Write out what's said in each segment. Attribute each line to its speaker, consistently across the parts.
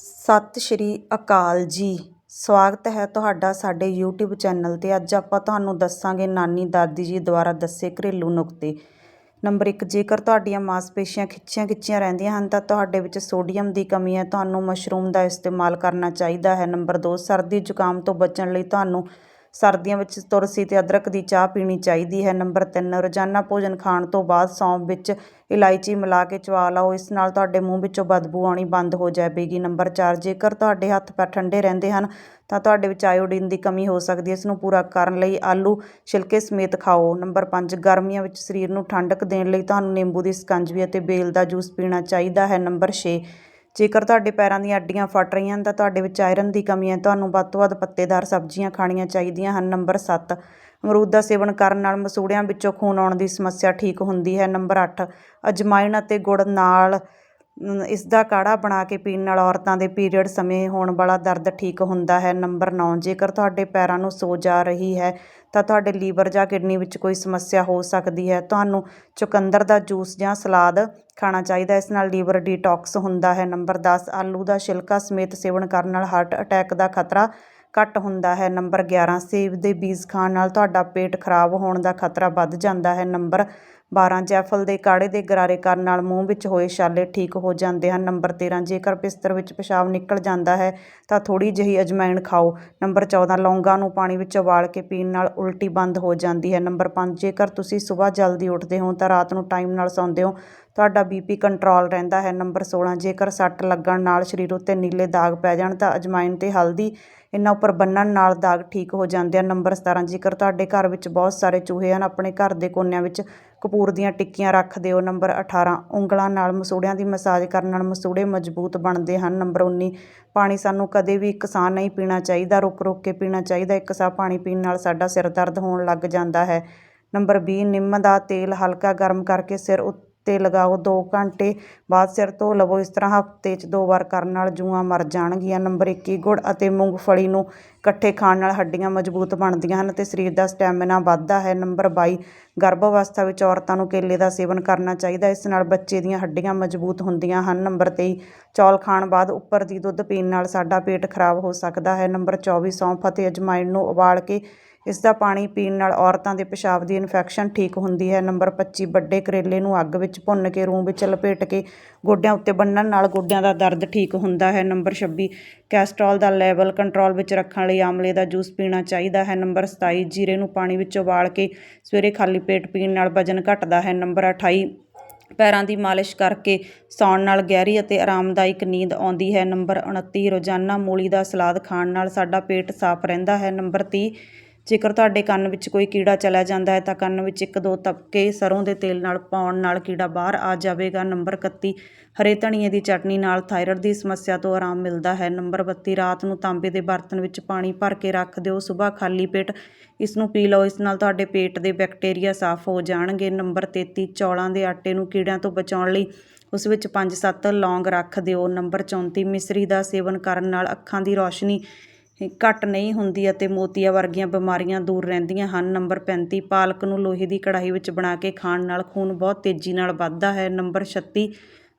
Speaker 1: ਸਤਿ ਸ਼੍ਰੀ ਅਕਾਲ ਜੀ। ਸਵਾਗਤ ਹੈ ਤੁਹਾਡਾ ਸਾਡੇ YouTube ਚੈਨਲ 'ਤੇ। ਅੱਜ ਆਪਾਂ ਤੁਹਾਨੂੰ ਦੱਸਾਂਗੇ ਨਾਨੀ ਦਾਦੀ ਜੀ ਦੁਆਰਾ ਦੱਸੇ ਘਰੇਲੂ ਨੁਕਤੇ। ਨੰਬਰ 1 ਜੇਕਰ ਤੁਹਾਡੀਆਂ ਮਾਸਪੇਸ਼ੀਆਂ ਖਿੱਚੀਆਂ ਖਿੱਚੀਆਂ ਰਹਿੰਦੀਆਂ ਹਨ, ਤਾਂ ਤੁਹਾਡੇ ਵਿੱਚ ਸੋਡੀਅਮ ਦੀ ਕਮੀ ਹੈ। ਤੁਹਾਨੂੰ ਮਸ਼ਰੂਮ ਦਾ ਇਸਤੇਮਾਲ ਕਰਨਾ ਚਾਹੀਦਾ ਹੈ। ਨੰਬਰ 2 ਸਰਦੀ ਜ਼ੁਕਾਮ ਤੋਂ ਬਚਣ ਲਈ ਤੁਹਾਨੂੰ ਸਰਦੀਆਂ ਵਿੱਚ ਤੁਲਸੀ ਤੇ ਅਦਰਕ ਦੀ ਚਾਹ ਪੀਣੀ ਚਾਹੀਦੀ ਹੈ। ਨੰਬਰ 3 ਰੋਜ਼ਾਨਾ ਭੋਜਨ ਖਾਣ ਤੋਂ ਬਾਅਦ ਸੌਂਫ ਵਿੱਚ ਇਲਾਇਚੀ ਮਿਲਾ ਕੇ ਚਵਾ ਲਓ। ਇਸ ਨਾਲ ਤੁਹਾਡੇ ਮੂੰਹ ਵਿੱਚੋਂ ਬਦਬੂ ਆਉਣੀ ਬੰਦ ਹੋ ਜਾਵੇਗੀ। ਨੰਬਰ 4 ਜੇਕਰ ਤੁਹਾਡੇ ਹੱਥ ਪੈਰ ਠੰਡੇ ਰਹਿੰਦੇ ਹਨ, ਤਾਂ ਤੁਹਾਡੇ ਵਿੱਚ ਆਇਓਡੀਨ ਦੀ ਕਮੀ ਹੋ ਸਕਦੀ ਹੈ। ਇਸ ਨੂੰ ਪੂਰਾ ਕਰਨ ਲਈ ਆਲੂ ਛਿਲਕੇ ਸਮੇਤ ਖਾਓ। ਨੰਬਰ 5 ਗਰਮੀਆਂ ਵਿੱਚ ਸਰੀਰ ਨੂੰ ਠੰਡਕ ਦੇਣ ਲਈ ਤੁਹਾਨੂੰ ਨਿੰਬੂ ਦੀ ਸਕੰਜਵੀ ਅਤੇ ਬੇਲ ਦਾ ਜੂਸ ਪੀਣਾ ਚਾਹੀਦਾ ਹੈ। ਨੰਬਰ 6 ਜੇਕਰ ਤੁਹਾਡੇ ਪੈਰਾਂ ਦੀਆਂ ਅੱਡੀਆਂ ਫਟ ਰਹੀਆਂ ਹਨ, ਤਾਂ ਤੁਹਾਡੇ ਵਿੱਚ ਆਇਰਨ ਦੀ ਕਮੀ ਹੈ। ਤੁਹਾਨੂੰ ਵੱਧ ਤੋਂ ਵੱਧ ਪੱਤੇਦਾਰ ਸਬਜ਼ੀਆਂ ਖਾਣੀਆਂ ਚਾਹੀਦੀਆਂ ਹਨ। ਨੰਬਰ 7 ਅਮਰੂਦ ਦਾ ਸੇਵਨ ਕਰਨ ਨਾਲ ਮਸੂੜਿਆਂ ਵਿੱਚੋਂ ਖੂਨ ਆਉਣ ਦੀ ਸਮੱਸਿਆ ਠੀਕ ਹੁੰਦੀ ਹੈ। ਨੰਬਰ 8 ਅਜਮਾਇਣ ਅਤੇ ਗੁੜ ਨਾਲ ਇਸ ਦਾ ਕਾੜਾ ਬਣਾ ਕੇ ਪੀਣ ਨਾਲ ਔਰਤਾਂ ਦੇ ਪੀਰੀਅਡ ਸਮੇਂ ਹੋਣ ਵਾਲਾ ਦਰਦ ਠੀਕ ਹੁੰਦਾ ਹੈ। ਨੰਬਰ 9 ਜੇਕਰ ਤੁਹਾਡੇ ਪੈਰਾਂ ਨੂੰ ਸੋਜ ਆ ਰਹੀ ਹੈ ਤਾਂ ਤੁਹਾਡੇ ਲੀਵਰ ਜਾਂ ਕਿਡਨੀ ਵਿੱਚ ਕੋਈ ਸਮੱਸਿਆ ਹੋ ਸਕਦੀ ਹੈ। ਤੁਹਾਨੂੰ ਚੁਕੰਦਰ ਦਾ ਜੂਸ ਜਾਂ ਸਲਾਦ ਖਾਣਾ ਚਾਹੀਦਾ ਇਸ ਨਾਲ ਲੀਵਰ ਡੀਟੌਕਸ ਹੁੰਦਾ ਹੈ। ਨੰਬਰ 10 ਆਲੂ ਦਾ ਛਿਲਕਾ ਸਮੇਤ ਸੇਵਨ ਕਰਨ ਨਾਲ ਹਾਰਟ ਅਟੈਕ ਦਾ ਖਤਰਾ ਘੱਟ ਹੁੰਦਾ ਹੈ। ਨੰਬਰ 11 ਸੇਬ ਦੇ ਬੀਜ ਖਾਣ ਨਾਲ ਤੁਹਾਡਾ ਪੇਟ ਖਰਾਬ ਹੋਣ ਦਾ ਖਤਰਾ ਵੱਧ ਜਾਂਦਾ ਹੈ। ਨੰਬਰ 12 ਜੈਫਲ ਦੇ ਕਾੜੇ ਦੇ ਗਰਾਰੇ ਕਰਨ ਨਾਲ ਮੂੰਹ ਵਿੱਚ ਹੋਏ ਛਾਲੇ ਠੀਕ ਹੋ ਜਾਂਦੇ ਹਨ। ਨੰਬਰ 13 ਜੇਕਰ ਬਿਸਤਰ ਵਿੱਚ ਪਿਸ਼ਾਬ ਨਿਕਲ ਜਾਂਦਾ ਹੈ, ਤਾਂ ਥੋੜ੍ਹੀ ਜਿਹੀ ਅਜਵਾਇਣ ਖਾਓ। ਨੰਬਰ 14 ਲੌਂਗਾਂ ਨੂੰ ਪਾਣੀ ਵਿੱਚ ਉਬਾਲ ਕੇ ਪੀਣ ਨਾਲ ਉਲਟੀ ਬੰਦ ਹੋ ਜਾਂਦੀ ਹੈ। ਨੰਬਰ ਪੰਜ, ਜੇਕਰ ਤੁਸੀਂ ਸਵੇਰ ਜਲਦੀ ਉੱਠਦੇ ਹੋ, ਤਾਂ ਰਾਤ ਨੂੰ ਟਾਈਮ ਨਾਲ ਸੌਂਦੇ ਹੋ ਤੁਹਾਡਾ ਬੀਪੀ ਕੰਟਰੋਲ ਰਹਿੰਦਾ ਹੈ। ਨੰਬਰ 16 ਜੇਕਰ ਸੱਟ ਲੱਗਣ ਨਾਲ ਸਰੀਰ ਉੱਤੇ ਨੀਲੇ ਦਾਗ ਪੈ ਜਾਣ ਤਾਂ ਅਜਵਾਇਣ ਤੇ ਹਲਦੀ, ਇਹਨਾਂ ਉੱਪਰ ਬੰਨਣ ਨਾਲ ਦਾਗ ਠੀਕ ਹੋ ਜਾਂਦੇ ਆ ਨੰਬਰ 17 ਜੇਕਰ ਤੁਹਾਡੇ ਘਰ ਵਿੱਚ ਬਹੁਤ ਸਾਰੇ ਚੂਹੇ ਹਨ, ਆਪਣੇ ਘਰ ਦੇ ਕੋਨਿਆਂ ਵਿੱਚ ਕਪੂਰ ਦੀਆਂ ਟਿੱਕੀਆਂ ਰੱਖ ਦਿਓ। ਨੰਬਰ 18 ਉਂਗਲਾਂ ਨਾਲ ਮਸੂੜਿਆਂ ਦੀ ਮਸਾਜ ਕਰਨ ਨਾਲ ਮਸੂੜੇ ਮਜ਼ਬੂਤ ਬਣਦੇ ਹਨ। ਨੰਬਰ 19 ਪਾਣੀ ਸਾਨੂੰ ਕਦੇ ਵੀ ਇੱਕ ਸਾਹ ਨਹੀਂ ਪੀਣਾ ਚਾਹੀਦਾ, ਰੁਕ ਰੁਕ ਕੇ ਪੀਣਾ ਚਾਹੀਦਾ, ਇੱਕ ਸਾਹ ਪਾਣੀ ਪੀਣ ਨਾਲ ਸਾਡਾ ਸਿਰ ਦਰਦ ਹੋਣ ਲੱਗ ਜਾਂਦਾ ਹੈ। ਨੰਬਰ 20 ਨਿੰਮ ਦਾ ਤੇਲ ਹਲਕਾ ਗਰਮ ਕਰਕੇ ਸਿਰ ਉੱਤੇ ਲਗਾਓ 2 ਘੰਟੇ ਬਾਅਦ ਸਿਰ ਧੋ ਲਵੋ। ਇਸ ਤਰ੍ਹਾਂ ਹਫ਼ਤੇ 'ਚ ਦੋ ਵਾਰ ਕਰਨ ਨਾਲ ਜੂਆਂ ਮਰ ਜਾਣਗੀਆਂ। ਨੰਬਰ 21 ਗੁੜ ਅਤੇ ਮੂੰਗਫਲੀ ਨੂੰ ਇਕੱਠੇ ਖਾਣ ਨਾਲ ਹੱਡੀਆਂ ਮਜ਼ਬੂਤ ਬਣਦੀਆਂ ਹਨ ਅਤੇ ਸਰੀਰ ਦਾ ਸਟੈਮਿਨਾ ਵੱਧਦਾ ਹੈ। ਨੰਬਰ 22 ਗਰਭ ਅਵਸਥਾ ਵਿੱਚ ਔਰਤਾਂ ਨੂੰ ਕੇਲੇ ਦਾ ਸੇਵਨ ਕਰਨਾ ਚਾਹੀਦਾ। ਇਸ ਨਾਲ ਬੱਚੇ ਦੀਆਂ ਹੱਡੀਆਂ ਮਜ਼ਬੂਤ ਹੁੰਦੀਆਂ ਹਨ। ਨੰਬਰ 23 ਚੌਲ ਖਾਣ ਬਾਅਦ ਉੱਪਰ ਦੀ ਦੁੱਧ ਪੀਣ ਨਾਲ ਸਾਡਾ ਪੇਟ ਖਰਾਬ ਹੋ ਸਕਦਾ ਹੈ। ਨੰਬਰ 24 ਸੌਂਫ ਅਤੇ ਅਜਮਾਇਣ ਨੂੰ ਉਬਾਲ ਕੇ ਇਸ ਦਾ ਪਾਣੀ ਪੀਣ ਨਾਲ ਔਰਤਾਂ ਦੇ ਪਿਸ਼ਾਬ ਦੀ ਇਨਫੈਕਸ਼ਨ ਠੀਕ ਹੁੰਦੀ ਹੈ। ਨੰਬਰ 25 ਵੱਡੇ ਕਰੇਲੇ ਨੂੰ ਅੱਗ ਵਿੱਚ ਭੁੰਨ ਕੇ, ਰੂੰ ਵਿੱਚ ਲਪੇਟ ਕੇ ਗੋਡਿਆਂ ਉੱਤੇ ਬੰਨਣ ਨਾਲ ਗੋਡਿਆਂ ਦਾ ਦਰਦ ਠੀਕ ਹੁੰਦਾ ਹੈ। ਨੰਬਰ 26 ਕੈਸਟਰੋਲ ਦਾ ਲੈਵਲ ਕੰਟਰੋਲ ਵਿੱਚ ਰੱਖਣ ਲਈ ਆਮਲੇ ਦਾ ਜੂਸ ਪੀਣਾ ਚਾਹੀਦਾ ਹੈ। ਨੰਬਰ 27 ਜੀਰੇ ਨੂੰ ਪਾਣੀ ਵਿੱਚ ਉਬਾਲ ਕੇ ਸਵੇਰੇ ਖਾਲੀ ਪੇਟ ਪੀਣ ਨਾਲ ਵਜਨ ਘਟਦਾ ਹੈ। ਨੰਬਰ 28 ਪੈਰਾਂ ਦੀ ਮਾਲਿਸ਼ ਕਰਕੇ ਸੌਣ ਨਾਲ ਗਹਿਰੀ ਅਤੇ ਆਰਾਮਦਾਇਕ ਨੀਂਦ ਆਉਂਦੀ ਹੈ। ਨੰਬਰ 29 ਰੋਜ਼ਾਨਾ ਮੂਲੀ ਦਾ ਸਲਾਦ ਖਾਣ ਨਾਲ ਸਾਡਾ ਪੇਟ ਸਾਫ਼ ਰਹਿੰਦਾ ਹੈ। ਨੰਬਰ 30 ਜੇਕਰ ਤੁਹਾਡੇ ਕੰਨ ਵਿੱਚ ਕੋਈ ਕੀੜਾ ਚਲਾ ਜਾਂਦਾ ਹੈ ਤਾਂ ਕੰਨ ਵਿੱਚ ਇੱਕ ਦੋ ਤਪਕੇ ਸਰੋਂ ਦੇ ਤੇਲ ਨਾਲ ਪਾਉਣ ਨਾਲ ਕੀੜਾ ਬਾਹਰ ਆ ਜਾਵੇਗਾ। ਨੰਬਰ 31 ਹਰੇ ਧਨੀਏ ਦੀ ਚਟਨੀ ਨਾਲ ਥਾਇਰਾਇਡ ਦੀ ਸਮੱਸਿਆ ਤੋਂ ਆਰਾਮ ਮਿਲਦਾ ਹੈ। ਨੰਬਰ 32 ਰਾਤ ਨੂੰ ਤਾਂਬੇ ਦੇ ਬਰਤਨ ਵਿੱਚ ਪਾਣੀ ਭਰ ਕੇ ਰੱਖ ਦਿਓ। ਸਵੇਰ ਖਾਲੀ ਪੇਟ ਇਸ ਨੂੰ ਪੀ ਲਓ, ਇਸ ਨਾਲ ਤੁਹਾਡੇ ਪੇਟ ਦੇ ਬੈਕਟੀਰੀਆ ਸਾਫ਼ ਹੋ ਜਾਣਗੇ। ਨੰਬਰ 33 ਚੌਲਾਂ ਦੇ ਆਟੇ ਨੂੰ ਕੀੜਿਆਂ ਤੋਂ ਬਚਾਉਣ ਲਈ ਉਸ ਵਿੱਚ 5-7 ਲੌਂਗ ਰੱਖ ਦਿਓ। ਨੰਬਰ 34 ਮਿਸਰੀ ਦਾ ਸੇਵਨ ਕਰਨ ਨਾਲ ਅੱਖਾਂ ਦੀ ਰੌਸ਼ਨੀ ਘੱਟ ਨਹੀਂ ਹੁੰਦੀ ਅਤੇ ਮੋਤੀਆ ਵਰਗੀਆਂ ਬਿਮਾਰੀਆਂ ਦੂਰ ਰਹਿੰਦੀਆਂ ਹਨ। ਨੰਬਰ 35 ਪਾਲਕ ਨੂੰ ਲੋਹੇ ਦੀ ਕੜਾਹੀ ਵਿੱਚ ਬਣਾ ਕੇ ਖਾਣ ਨਾਲ ਖੂਨ ਬਹੁਤ ਤੇਜ਼ੀ ਨਾਲ ਵੱਧਦਾ ਹੈ। ਨੰਬਰ 36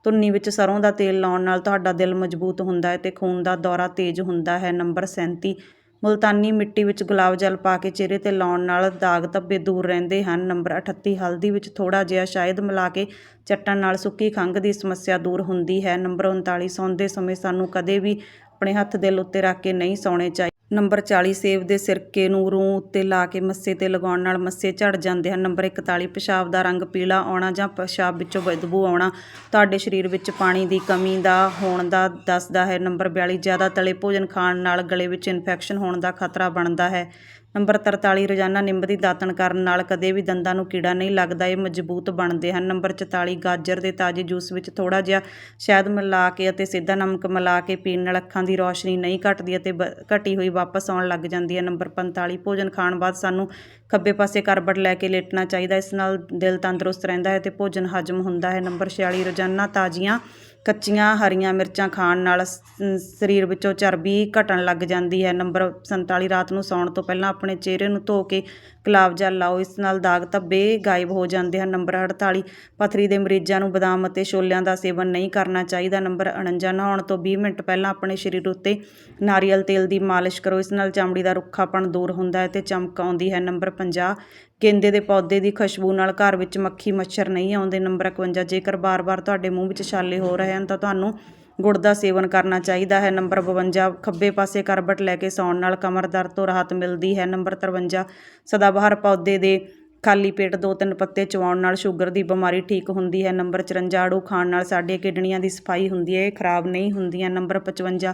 Speaker 1: ਧੁੰਨੀ ਵਿੱਚ ਸਰ੍ਹੋਂ ਦਾ ਤੇਲ ਲਾਉਣ ਨਾਲ ਤੁਹਾਡਾ ਦਿਲ ਮਜ਼ਬੂਤ ਹੁੰਦਾ ਹੈ ਅਤੇ ਖੂਨ ਦਾ ਦੌਰਾ ਤੇਜ਼ ਹੁੰਦਾ ਹੈ। ਨੰਬਰ 37 ਮੁਲਤਾਨੀ ਮਿੱਟੀ ਵਿੱਚ ਗੁਲਾਬ ਜਲ ਪਾ ਕੇ ਚਿਹਰੇ ਤੇ ਲਾਉਣ ਨਾਲ ਦਾਗ ਧੱਬੇ ਦੂਰ ਰਹਿੰਦੇ ਹਨ। ਨੰਬਰ 38 ਹਲਦੀ ਵਿੱਚ ਥੋੜਾ ਜਿਹਾ ਸ਼ਾਇਦ ਮਿਲਾ ਕੇ ਚੱਟਣ ਨਾਲ ਸੁੱਕੀ ਖੰਘ ਦੀ ਸਮੱਸਿਆ ਦੂਰ ਹੁੰਦੀ ਹੈ। ਨੰਬਰ 39 ਸੌਂਦੇ ਸਮੇਂ ਸਾਨੂੰ ਕਦੇ ਵੀ ਆਪਣੇ ਹੱਥ ਦਿਲ ਉੱਤੇ ਰੱਖ ਕੇ ਨਹੀਂ ਸੌਣੇ ਚਾਹੀਦੇ ਨੰਬਰ 40 ਸੇਬ ਦੇ ਸਿਰਕੇ ਨੂੰ ਰੂੰ ਉੱਤੇ ਲਾ ਕੇ ਮੱਸੇ ਤੇ ਲਗਾਉਣ ਨਾਲ ਮੱਸੇ ਝੜ ਜਾਂਦੇ ਹਨ। ਨੰਬਰ 41 ਪਿਸ਼ਾਬ ਦਾ ਰੰਗ ਪੀਲਾ ਆਉਣਾ ਜਾਂ ਪਿਸ਼ਾਬ ਵਿੱਚੋਂ ਬਦਬੂ ਆਉਣਾ ਤੁਹਾਡੇ ਸਰੀਰ ਵਿੱਚ ਪਾਣੀ ਦੀ ਕਮੀ ਦਾ ਹੋਣ ਦਾ ਦੱਸਦਾ ਹੈ। ਨੰਬਰ 42 ਜ਼ਿਆਦਾ ਤਲੇ ਭੋਜਨ ਖਾਣ ਨਾਲ ਗਲੇ ਵਿੱਚ ਇਨਫੈਕਸ਼ਨ ਹੋਣ ਦਾ ਖਤਰਾ ਬਣਦਾ ਹੈ। ਨੰਬਰ 43 ਰੋਜ਼ਾਨਾ ਨਿੰਮ ਦੀ ਦਾਤਣ ਕਰਨ ਨਾਲ ਕਦੇ ਵੀ ਦੰਦਾਂ ਨੂੰ ਕੀੜਾ ਨਹੀਂ ਲੱਗਦਾ, ਇਹ ਮਜ਼ਬੂਤ ਬਣਦੇ ਹਨ। ਨੰਬਰ 44 ਗਾਜਰ ਦੇ ਤਾਜ਼ੇ ਜੂਸ ਵਿੱਚ ਥੋੜਾ ਜਿਹਾ ਸ਼ਹਿਦ ਮਿਲਾ ਕੇ ਅਤੇ ਸਿੱਧਾ ਨਮਕ ਮਿਲਾ ਕੇ ਪੀਣ ਨਾਲ ਅੱਖਾਂ ਦੀ ਰੌਸ਼ਨੀ ਨਹੀਂ ਘਟਦੀ ਅਤੇ ਬ- ਘਟੀ ਹੋਈ ਵਾਪਸ ਆਉਣ ਲੱਗ ਜਾਂਦੀ ਹੈ। ਨੰਬਰ 45 ਭੋਜਨ ਖਾਣ ਬਾਅਦ ਸਾਨੂੰ ਖੱਬੇ ਪਾਸੇ ਕਰਬਟ ਲੈ ਕੇ ਲੇਟਣਾ ਚਾਹੀਦਾ ਇਸ ਨਾਲ ਦਿਲ ਤੰਦਰੁਸਤ ਰਹਿੰਦਾ ਹੈ ਤੇ ਭੋਜਨ ਹਜਮ ਹੁੰਦਾ ਹੈ। ਨੰਬਰ 46 ਰੋਜ਼ਾਨਾ ਤਾਜ਼ੀਆਂ, ਕੱਚੀਆਂ ਹਰੀਆਂ ਮਿਰਚਾਂ ਖਾਣ ਨਾਲ ਸ- ਸਰੀਰ ਵਿੱਚੋਂ ਚਰਬੀ ਘਟਣ ਲੱਗ ਜਾਂਦੀ ਹੈ। ਨੰਬਰ 47 ਰਾਤ ਨੂੰ ਸੌਣ ਤੋਂ ਪਹਿਲਾਂ ਆਪਣੇ ਚਿਹਰੇ ਨੂੰ ਧੋ ਕੇ ਗੁਲਾਬ ਜਲ ਲਾਓ। ਇਸ ਨਾਲ ਦਾਗ ਧੱਬੇ ਗਾਇਬ ਹੋ ਜਾਂਦੇ ਹਨ। ਨੰਬਰ 48 ਪਥਰੀ ਦੇ ਮਰੀਜ਼ਾਂ ਨੂੰ ਬਦਾਮ ਅਤੇ ਛੋਲਿਆਂ ਦਾ ਸੇਵਨ ਨਹੀਂ ਕਰਨਾ ਚਾਹੀਦਾ। ਨੰਬਰ 49 ਨਹਾਉਣ ਤੋਂ 20 ਮਿੰਟ ਪਹਿਲਾਂ ਆਪਣੇ ਸਰੀਰ ਉੱਤੇ ਨਾਰੀਅਲ ਤੇਲ ਦੀ ਮਾਲਿਸ਼ ਕਰੋ। ਇਸ ਨਾਲ ਚਮੜੀ ਦਾ ਰੁੱਖਾਪਣ ਦੂਰ ਹੁੰਦਾ ਹੈ ਤੇ ਚਮਕ ਆਉਂਦੀ ਹੈ। ਨੰਬਰ 50 ਗੇਂਦੇ ਦੇ ਪੌਦੇ ਦੀ ਖੁਸ਼ਬੂ ਨਾਲ ਘਰ ਵਿੱਚ ਮੱਖੀ ਮੱਛਰ ਨਹੀਂ ਆਉਂਦੇ। ਨੰਬਰ 51 ਜੇਕਰ ਬਾਰ-ਬਾਰ ਤੁਹਾਡੇ ਮੂੰਹ ਵਿੱਚ ਛਾਲੇ ਹੋ ਰਹੇ ਹਨ ਤਾਂ ਤੁਹਾਨੂੰ ਗੁੜ ਦਾ ਸੇਵਨ ਕਰਨਾ ਚਾਹੀਦਾ ਹੈ। ਨੰਬਰ 52 ਖੱਬੇ ਪਾਸੇ ਕਰਬਟ ਲੈ ਕੇ ਸੌਣ ਨਾਲ ਕਮਰ ਦਰਦ ਤੋਂ ਰਾਹਤ ਮਿਲਦੀ ਹੈ। ਨੰਬਰ 53 ਸਦਾਬਹਾਰ ਪੌਦੇ ਦੇ ਖਾਲੀ ਪੇਟ ਦੋ ਤਿੰਨ ਪੱਤੇ ਚਵਾਉਣ ਨਾਲ ਸ਼ੂਗਰ ਦੀ ਬਿਮਾਰੀ ਠੀਕ ਹੁੰਦੀ ਹੈ। ਨੰਬਰ 54 ਆੜੂ ਖਾਣ ਨਾਲ ਸਾਡੀਆਂ ਕਿਡਨੀਆਂ ਦੀ ਸਫ਼ਾਈ ਹੁੰਦੀ ਹੈ। ਇਹ ਖਰਾਬ ਨਹੀਂ ਹੁੰਦੀਆਂ। ਨੰਬਰ 55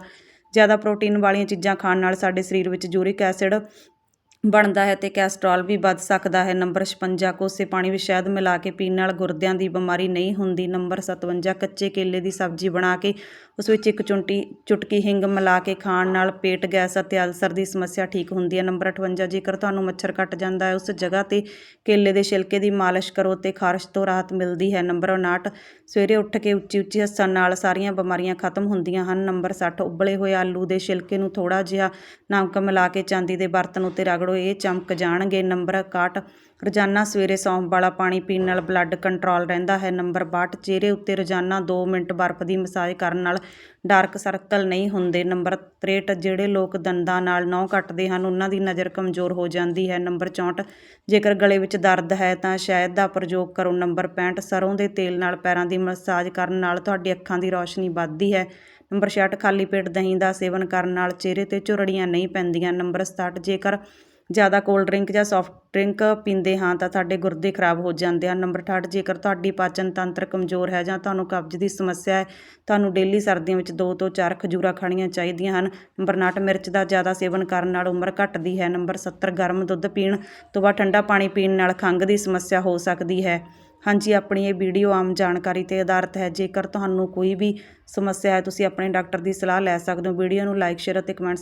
Speaker 1: ਜ਼ਿਆਦਾ ਪ੍ਰੋਟੀਨ ਵਾਲੀਆਂ ਚੀਜ਼ਾਂ ਖਾਣ ਨਾਲ ਸਾਡੇ ਸਰੀਰ ਵਿੱਚ ਯੂਰਿਕ ਐਸਿਡ ਬਣਦਾ ਹੈ ਅਤੇ ਕੈਸਟਰੋਲ ਵੀ ਵੱਧ ਸਕਦਾ ਹੈ। ਨੰਬਰ 56 ਕੋਸੇ ਪਾਣੀ ਵਿੱਚ ਸ਼ਹਿਦ ਮਿਲਾ ਕੇ ਪੀਣ ਨਾਲ ਗੁਰਦਿਆਂ ਦੀ ਬਿਮਾਰੀ ਨਹੀਂ ਹੁੰਦੀ। ਨੰਬਰ 57 ਕੱਚੇ ਕੇਲੇ ਦੀ ਸਬਜ਼ੀ ਬਣਾ ਕੇ ਉਸ ਵਿੱਚ ਇੱਕ ਚੁੰਟੀ, ਚੁਟਕੀ ਹਿੰਗ ਮਿਲਾ ਕੇ ਖਾਣ ਨਾਲ ਪੇਟ, ਗੈਸ ਅਤੇ ਅਲਸਰ ਦੀ ਸਮੱਸਿਆ ਠੀਕ ਹੁੰਦੀ ਹੈ। ਨੰਬਰ 58 ਜੇਕਰ ਤੁਹਾਨੂੰ ਮੱਛਰ ਕੱਟ ਜਾਂਦਾ ਹੈ, ਉਸ ਜਗ੍ਹਾ ਤੇ ਕੇਲੇ ਦੇ ਛਿਲਕੇ ਦੀ ਮਾਲਿਸ਼ ਕਰੋ ਤੇ ਖਾਰਸ਼ ਤੋਂ ਰਾਹਤ ਮਿਲਦੀ ਹੈ। ਨੰਬਰ 59 ਸਵੇਰੇ ਉੱਠ ਕੇ ਉੱਚੀ ਉੱਚੀ ਹੱਸਣ ਨਾਲ ਸਾਰੀਆਂ ਬਿਮਾਰੀਆਂ ਖਤਮ ਹੁੰਦੀਆਂ ਹਨ। ਨੰਬਰ 60 ਉਬਲੇ ਹੋਏ ਆਲੂ ਦੇ ਛਿਲਕੇ ਨੂੰ ਥੋੜਾ ਜਿਹਾ ਨਮਕ ਮਿਲਾ ਕੇ ਚਾਂਦੀ ਦੇ ਬਰਤਨ ਉੱਤੇ ਰਗੜੋ ਇਹ ਚਮਕ ਜਾਣਗੇ। ਨੰਬਰ 61 ਰੋਜ਼ਾਨਾ ਸਵੇਰੇ ਸੌਂਫ ਵਾਲਾ ਪਾਣੀ ਪੀਣ ਨਾਲ ਬਲੱਡ ਕੰਟਰੋਲ ਰਹਿੰਦਾ ਹੈ। ਨੰਬਰ 62 ਚਿਹਰੇ ਉੱਤੇ ਰੋਜ਼ਾਨਾ 2 ਮਿੰਟ ਬਰਫ਼ ਦੀ ਮਸਾਜ ਕਰਨ ਨਾਲ ਡਾਰਕ ਸਰਕਲ ਨਹੀਂ ਹੁੰਦੇ। ਨੰਬਰ 63 ਜਿਹੜੇ ਲੋਕ ਦੰਦਾਂ ਨਾਲ ਨਹੁੰ ਕੱਟਦੇ ਹਨ, ਉਹਨਾਂ ਦੀ ਨਜ਼ਰ ਕਮਜ਼ੋਰ ਹੋ ਜਾਂਦੀ ਹੈ। ਨੰਬਰ 64 ਜੇਕਰ ਗਲੇ ਵਿੱਚ ਦਰਦ ਹੈ ਤਾਂ ਸ਼ਹਿਦ ਦਾ ਪ੍ਰਯੋਗ ਕਰੋ। ਨੰਬਰ 65 ਸਰੋਂ ਦੇ ਤੇਲ ਨਾਲ ਪੈਰਾਂ ਦੀ ਮਸਾਜ ਕਰਨ ਨਾਲ ਤੁਹਾਡੀ ਅੱਖਾਂ ਦੀ ਰੌਸ਼ਨੀ ਵੱਧਦੀ ਹੈ। ਨੰਬਰ 66 ਖਾਲੀ ਪੇਟ ਦਹੀਂ ਦਾ ਸੇਵਨ ਕਰਨ ਨਾਲ ਚਿਹਰੇ ਤੇ ਝੁਰੜੀਆਂ ਨਹੀਂ ਪੈਂਦੀਆਂ। ਨੰਬਰ 67 ਜੇਕਰ ਜ਼ਿਆਦਾ ਕੋਲਡ ਡਰਿੰਕ ਜਾਂ ਸੌਫਟ ਡਰਿੰਕ ਪੀਂਦੇ ਹਾਂ ਤਾਂ ਸਾਡੇ ਗੁਰਦੇ ਖਰਾਬ ਹੋ ਜਾਂਦੇ ਹਨ। ਨੰਬਰ 68 ਜੇਕਰ ਤੁਹਾਡੀ ਪਾਚਨ ਤੰਤਰ ਕਮਜ਼ੋਰ ਹੈ ਜਾਂ ਤੁਹਾਨੂੰ ਕਬਜ਼ ਦੀ ਸਮੱਸਿਆ ਹੈ, ਤੁਹਾਨੂੰ ਡੇਲੀ ਸਰਦੀਆਂ ਵਿੱਚ 2 ਤੋਂ 4 ਖਜੂਰਾਂ ਖਾਣੀਆਂ ਚਾਹੀਦੀਆਂ ਹਨ। ਨੰਬਰ 59 ਮਿਰਚ ਦਾ ਜ਼ਿਆਦਾ ਸੇਵਨ ਕਰਨ ਨਾਲ ਉਮਰ ਘਟਦੀ ਹੈ। ਨੰਬਰ 70 ਗਰਮ ਦੁੱਧ ਪੀਣ ਤੋਂ ਬਾਅਦ ਠੰਡਾ ਪਾਣੀ ਪੀਣ ਨਾਲ ਖੰਘ ਦੀ ਸਮੱਸਿਆ ਹੋ ਸਕਦੀ ਹੈ। ਹਾਂਜੀ, ਆਪਣੀ ਇਹ ਵੀਡੀਓ ਆਮ ਜਾਣਕਾਰੀ ਤੇ ਆਧਾਰਿਤ ਹੈ। ਜੇਕਰ ਤੁਹਾਨੂੰ ਕੋਈ ਵੀ ਸਮੱਸਿਆ ਹੈ, ਤੁਸੀਂ ਆਪਣੇ ਡਾਕਟਰ ਦੀ ਸਲਾਹ ਲੈ ਸਕਦੇ ਹੋ। ਵੀਡੀਓ ਨੂੰ ਲਾਈਕ ਸ਼ੇਅਰ ਅਤੇ ਕਮੈਂਟ